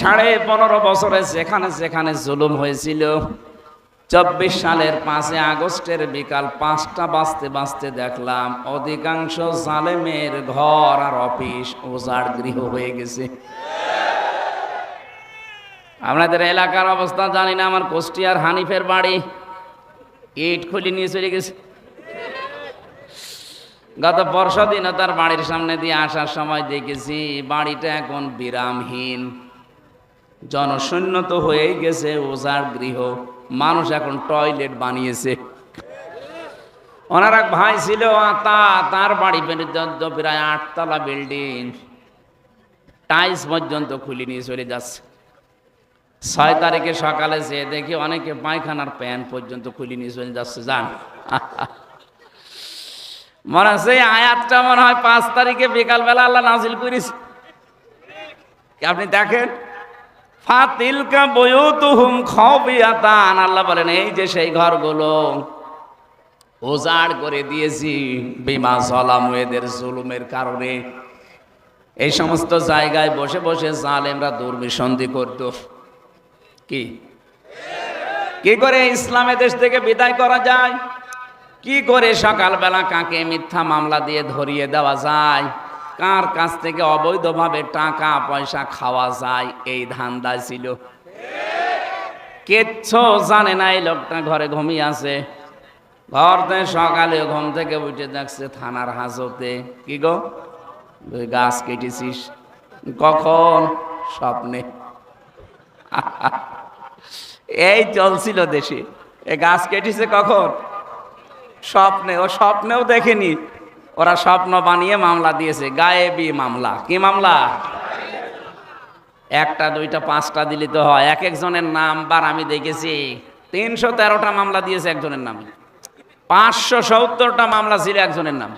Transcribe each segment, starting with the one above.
সাড়ে পনেরো বছরে যেখানে যেখানে জুলুম হয়েছিল, চব্বিশ সালের পাঁচই আগস্টের বিকাল পাঁচটা বাজতে বাজতে দেখলাম, অধিকাংশ জালেমের ঘর আর অফিস ওজাড় গৃহ হয়ে গেছে। আপনাদের এলাকার অবস্থা জানি না, আমার কুষ্টিয়ার হানিফের বাড়ি। ইট খুলি নিয়ে চলে গেছে। গত পরশু দিনও তার বাড়ির সামনে দিয়ে আসার সময় দেখেছি, বাড়িটা এখন বিরামহীন। জনশূন্য তো হয়েই গেছে ওজার গৃহ। মানুষ এখন টয়লেট বানিয়েছে। ওনার এক ভাই ছিল আতা, তার বাড়ি পর্যন্ত প্রায় আটতলা বিল্ডিং। টাইলস পর্যন্ত খুলে নিয়ে চলে যাচ্ছে। ছয় তারিখে সকালে যেয়ে দেখি অনেকে পায়খানার প্যান পর্যন্ত খুলে নিয়ে চলে যাচ্ছে যান মনে হচ্ছে আয়াতটা মনে হয় পাঁচ তারিখে বিকালবেলা আল্লাহ নাজিল করিস আপনি দেখেন? ফাতিলকা বয়ুতুহুম খাবিয়াতান। আল্লাহ বলেন, এই যে সেই ঘরগুলো ওজাড় করে দিয়েছি বিমা জলামু এদের জুলুমের কারণে। এই সমস্ত জায়গায় বসে বসে জালেমরা দুর্বিসন্ধি করত। কি? কি করে ইসলামে দেশ থেকে বিদায় করা যায়? কি করে সকালবেলা কাকে মিথ্যা মামলা দিয়ে ধরিয়ে দেওয়া যায়? কার কাছ থেকে অবৈধভাবে টাকা, পয়সা খাওয়া যায়? এই ধান্দা ছিল। কিচ্ছু জানে না এই লোকটা ঘরে ঘুমিয়ে আছে। ঘর থেকে সকালে ঘুম থেকে উঠে দেখছে থানার হাজতে। কি গো? গাছ কেটেছিস? কখন? স্বপ্নে। এই চলছিল দেশে। এ গাছ কেটেছে কখন? স্বপ্নে। ও স্বপ্নেও দেখেনি। ওরা স্বপ্ন বানিয়ে মামলা দিয়েছে, গায়েবি মামলা। কি মামলা? একটা, দুইটা, পাঁচটা দিলে তো হয়। এক একজনের নাম্বার আমি দেখেছি। তিনশো তেরোটা মামলা দিয়েছে একজনের নামে। পাঁচশো সত্তরটা মামলা ছিল একজনের নাম।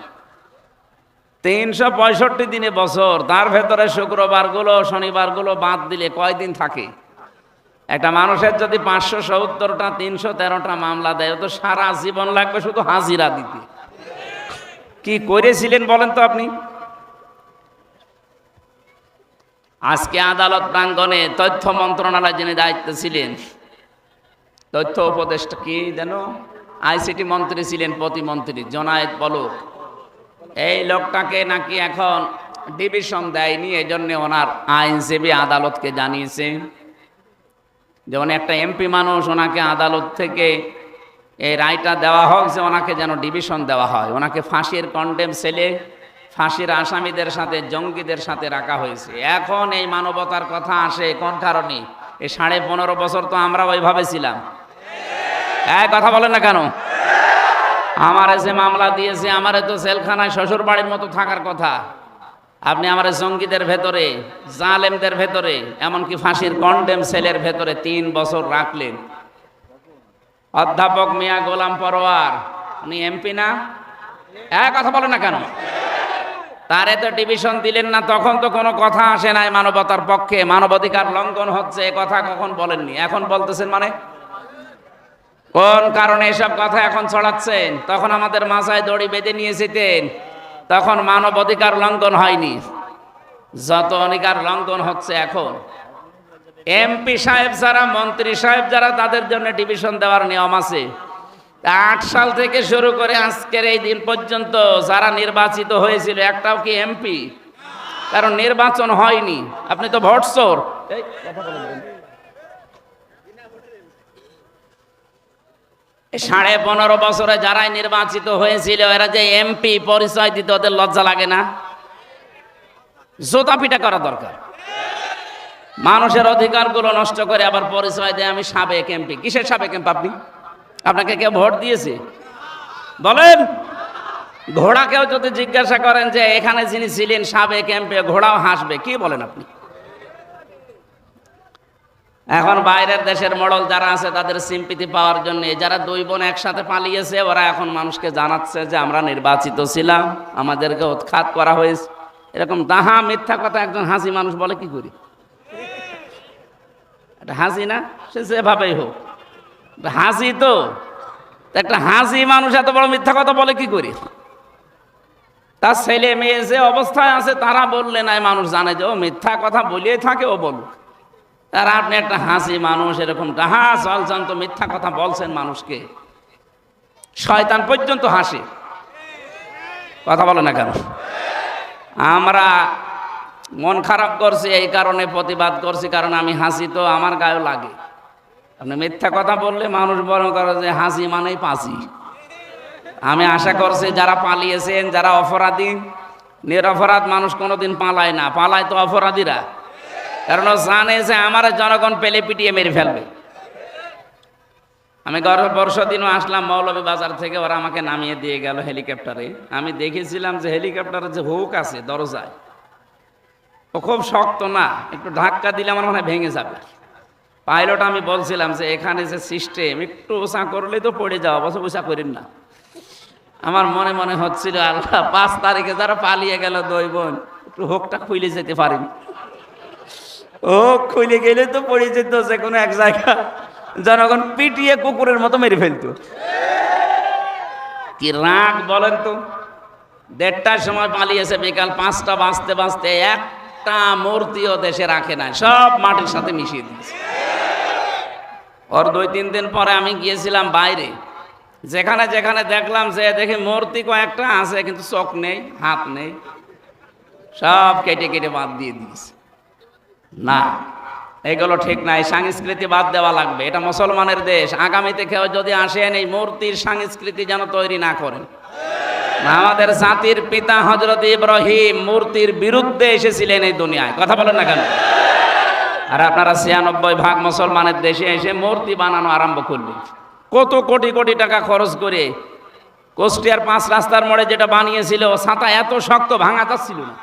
তিনশো পঁয়ষট্টি দিনে বছর, তার ভেতরে শুক্রবারগুলো, শনিবারগুলো বাদ দিলে কয়দিন থাকে? একটা মানুষের যদি পাঁচশো সত্তরটা, তিনশো তেরোটা মামলা দেয় তো সারা জীবন লাগবে শুধু হাজিরা দিতে। কি করেছিলেন বলেন তো আপনি? আজকে আদালত প্রাঙ্গনে তথ্য মন্ত্রণালয় যিনি দায়িত্ব ছিলেন, তথ্য উপদেষ্টা কি যেন আইসিটি মন্ত্রী ছিলেন, প্রতিমন্ত্রী জনায়েত পলক এই লোকটাকে নাকি এখন ডিভিশন দেয়নি এই জন্য ওনার আইনজীবী আদালতকে জানিয়েছে যেমন একটা এমপি মানুষ, ওনাকে আদালত থেকে এই রায়টা দেওয়া হোক যে ওনাকে যেন ডিভিশন দেওয়া হয়। ওনাকে ফাঁসির কন্ডেম সেলে ফাঁসির আসামিদের সাথে, জঙ্গিদের সাথে রাখা হয়েছে। এখন এই মানবতার কথা আসে কোন কারণে এই সাড়ে পনেরো বছর তো আমরা ওইভাবে ছিলাম। এক কথা বলেন না কেন? আমারে যে মামলা দিয়েছে, আমারে তো জেলখানায় শ্বশুর বাড়ির মতো থাকার কথা। আপনি আমার জঙ্গিদের ভেতরে, জালেমদের ভেতরে, এমনকি ফাঁসির কন্ডেম সেলের ভেতরে তিন বছর রাখলেন। অধ্যাপক মিয়া গোলাম পরোয়ার। উনি এমপি না? এক কথা বলে না কেন? তারে তো ডিভিশন দিলেন না, তখন তো কোনো কথা আসে নাই মানবতার পক্ষে। মানবাধিকার লঙ্ঘন হচ্ছে কথা কখন বলেননি? এখন বলতেছেন মানে? কোন কারণে এসব কথা এখন ছড়াচ্ছেন? তখন আমাদের মাথায় দড়ি বেঁধে নিয়ে যেতেন তখন মানবাধিকার লঙ্ঘন হয়নি। যত অধিকার লঙ্ঘন হচ্ছে এখন। এমপি সাহেব যারা, মন্ত্রী সাহেব যারা, তাদের জন্য ডিভিশন দেওয়ার নিয়ম আছে। আট সাল থেকে শুরু করে আজকের এই দিন পর্যন্ত যারা নির্বাচিত হয়েছিল, একটাও কি এমপি কারণ নির্বাচন হয়নি। আপনি তো ভোট সাড়ে পনেরো বছরে যারাই নির্বাচিত হয়েছিল, এরা যে এমপি পরিচয় দিতে ওদের লজ্জা লাগে না। জোতা পিটা করা দরকার। মানুষের অধিকারগুলো নষ্ট করে আবার পরিচয় দেয় আমি সাবেক এমপি কিসের সাবেক এমপি আপনি? আপনাকে কেউ ভোট দিয়েছে? বলেন ঘোড়াকেও যদি জিজ্ঞাসা করেন যে এখানে যিনি ছিলেন সাবেক এমপি ঘোড়াও হাসবে, কি বলেন আপনি? এখন বাইরের দেশের মডল যারা আছে তাদের সিম্পিতি পাওয়ার জন্য, যারা দুই বোন একসাথে পালিয়েছে, ওরা এখন মানুষকে জানাচ্ছে যে আমরা নির্বাচিত ছিলাম, আমাদেরকে উৎখাত করা হয়েছে। এরকম দাহা মিথ্যা কথা একজন হাসি মানুষ বলে কি করি? একটা হাসি না? সে যেভাবেই হোক। হাসি তো। একটা হাসি মানুষ এত বড় মিথ্যা কথা বলে কি করি? তার ছেলে মেয়ে যে অবস্থায় আছে, তারা বললে নাই মানুষ জানে যে ও মিথ্যা কথা বলিয়ে থাকে, ও বলুক। আর আপনি একটা হাসি মানুষ এরকম ডাহা চলছেন তো মিথ্যা কথা বলছেন মানুষকে। শয়তান পর্যন্ত হাসি। কথা বলে না কেন? আমরা মন খারাপ করছি, এই কারণে প্রতিবাদ করছি, কারণ আমি হাসি তো আমার গায়েও লাগে। আপনি মিথ্যা কথা বললে মানুষ বড় করে যে হাসি মানেই পাঁচি আমি আশা করছি যারা পালিয়েছেন, যারা অপরাধী, নিরপরাধ মানুষ কোনোদিন পালায় না, পালায় তো অপরাধীরা। কারণ ও জানে যে আমার জনগণ পেলে পিটিয়ে মেরে ফেলবে। আমি গত দিনও আসলাম মৌলভী বাজার থেকে, ওরা আমাকে নামিয়ে দিয়ে গেল হেলিকপ্টারে। আমি দেখেছিলাম যে হেলিকপ্টারের যে হুক আছে, দরজায়। ও খুব শক্ত না, একটু ধাক্কা দিলে আমার মনে হয় ভেঙে যাবে। পাইলট আমি বলছিলাম যে এখানে যে সিস্টেম একটু উঁচা করলে তো পড়ে যাওয়া বছর উঁচা করেন না। আমার মনে মনে হচ্ছিল, আল্লাহ, পাঁচ তারিখে যারা পালিয়ে গেল দুই বোন, একটু হোকটা খুলে যেতে পারেন। ও খুলে গেলে তো পড়ে যেত যে কোনো এক জায়গা। জনগণ পিটিয়ে কুকুরের মতো মেরে ফেলতো। কি রাগ বলেন তো? দেড়টার সময় পালিয়েছে বিকাল পাঁচটা বাঁচতে বাঁচতে একটা মূর্তিও দেশে রাখে না সব মাটির সাথে মিশিয়ে দিয়েছে। ওর দুই তিন দিন পরে আমি গিয়েছিলাম বাইরে। যেখানে যেখানে দেখলাম যে দেখি মূর্তি কয়েকটা আছে, কিন্তু চোখ নেই, হাত নেই, সব কেটে কেটে বাদ দিয়ে দিয়েছে। না, এগুলো ঠিক নাই, সংস্কৃতি বাদ দেওয়া লাগবে, এটা মুসলমানের দেশ। আগামীতে কেউ যদি আসেন, এই মূর্তির সংস্কৃতি যেন তৈরি না করেন আমাদের জাতির পিতা হজরত ইব্রাহিম মূর্তির বিরুদ্ধে এসেছিলেন এই দুনিয়ায়। কথা বলেন না কেন? আর আপনারা ছিয়ানব্বই ভাগ মুসলমানের দেশে এসে মূর্তি বানানো আরম্ভ করলেন। কত কোটি কোটি টাকা খরচ করে কোষ্টিয়ার পাঁচ রাস্তার মোড়ে যেটা বানিয়েছিল, ছাতা এত শক্ত ভাঙা যাচ্ছিল না।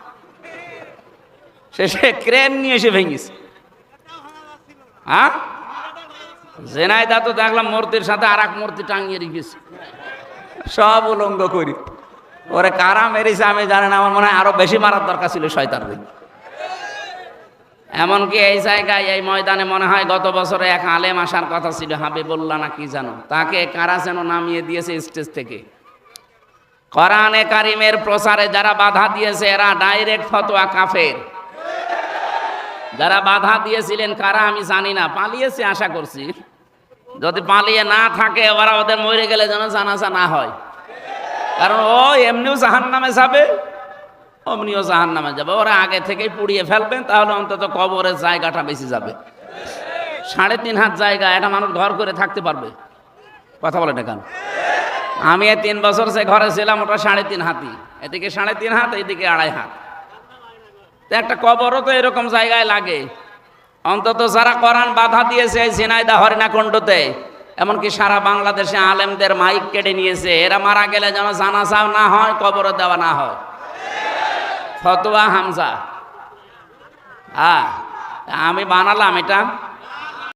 শেষে ক্রেন নিয়ে এসে ভেঙেছে। হ্যাঁ? জেনাইদা তো দেখলাম মূর্তির সাথে আর এক মূর্তি টাঙিয়ে রেখেছে। সব উলঙ্গ করি। ওরে কারা মেরেছে আমি জানি না, আমার মনে হয় আরও বেশি মারার দরকার ছিল শয়তান এমনকি এই জায়গায়, এই ময়দানে মনে হয় গত বছরে এক আলেম আসার কথা ছিল, হাবিবুল্লাহ না কি জানো? তাকে কারা যেন নামিয়ে দিয়েছে স্টেজ থেকে। কোরআনে কারিমের প্রচারে যারা বাধা দিয়েছে, এরা ডাইরেক্ট ফতোয়া কাফের। যারা বাধা দিয়েছিলেন কারা আমি জানি না, পালিয়েছে আশা করছি। যদি পালিয়ে না থাকে, ওরা ওদের মরে গেলে যেন জানাজা না হয়। কারণ ও এমনিও জাহান নামে যাবে, অমনিও জাহান নামে যাবে। ওরা আগে থেকেই পুড়িয়ে ফেলবেন, তাহলে অন্তত কবরের জায়গাটা বেশি যাবে। সাড়ে তিন হাত জায়গা, একটা মানুষ ঘর করে থাকতে পারবে। কথা বলে কেন আমি তিন বছর সে ঘরে ছিলাম, ওটা সাড়ে তিন হাতি এদিকে সাড়ে তিন হাত, এদিকে আড়াই হাত। তো একটা কবরও তো এরকম জায়গায় লাগে। অন্তত যারা কোরআন বাধা দিয়েছে ঝিনাইদা হরিণাকুণ্ডতে এমনকি সারা বাংলাদেশে আলেমদের মাইক কেটে নিয়েছে। এরা মারা গেলে যেন জানাজাও না হয় কবর দেওয়া না হয়। ফতোয়া হামজা। হ্যাঁ আমি বানালাম এটা।